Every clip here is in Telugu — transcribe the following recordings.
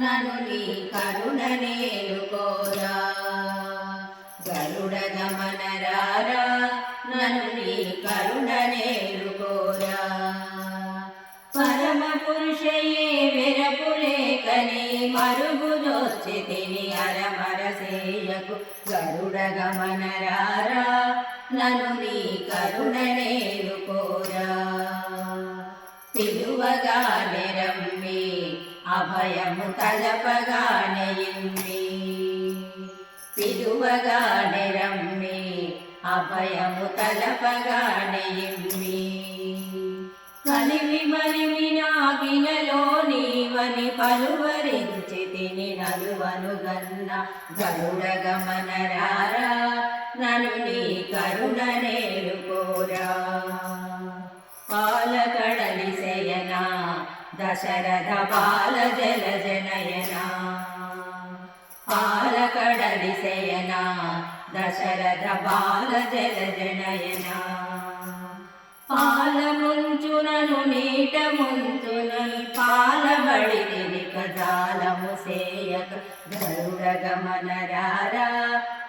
నను నీ కరుణ నేలుకోరా గరుడ గమనరారా నను నీ కరుణ నేలుకోరా పరమ పురుషయే వెరపులేకని మరుగు దోచితిని అరమరసేయకు గరుడ గమనరారా నను నీ కరుణ నేలుకోరా అభయము తలపగానే ఇమ్మి పిలువగానే రమ్మి అభయము తలపగానే ఇమ్మి కలిమి మలిమి నాగినలో నీవని పలువరించి తిని నలువను గన్న గరుడగమనరారా నను నీ కరుణ దశరథ బాల జల జనయన పాలకడలి శయన దశరథ బాల జల జనయన. పాలముంచునను నీట ముంచునని పాలబడి తిరిక జాలము సేయక గరుడ గమనరారా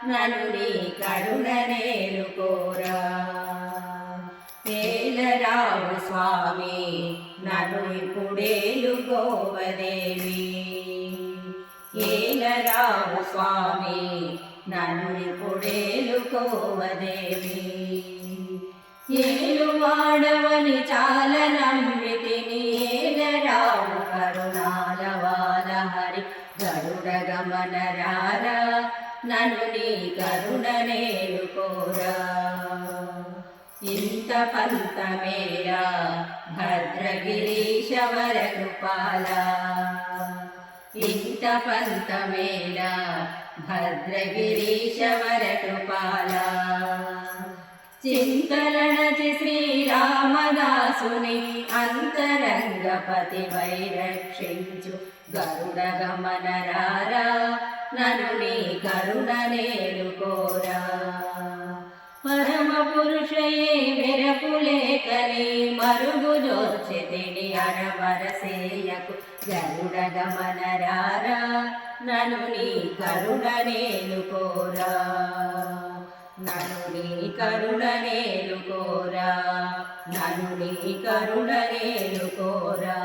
నను నీ కరుణనే నలుపుడేలు నన్ను ఇప్పుడేలు గోవదేవి. ఏలరావు స్వామి నలుపుడేలు గోవదేవి. ఏలు వాడవని చాల నమ్మితిని ఏలరావు కరుణాల వాల హరి. గరుడ గమనరారా నన్ను నీ కరుణ నేలుకోరా ఇంత పంతమేరా భద్రగిరీశవర కృపాల ఇంత పంతమేరా భద్రగిరీశవర కృపాల చింతలనచి శ్రీరామదాసుని అంతరంగపతి వైరక్షించు గరుడ గమనరారా నను నీ కరుణ నేలుకోరా పురుషయే వెరపులేకని మరుగు జోర్చితిని అరవరసేయకు గరుడ గమనరారా నను నీ కరుణ నేలుకోరా నను నీ కరుణ నేలుకోరా నను నీ కరుణ నేలుకోరా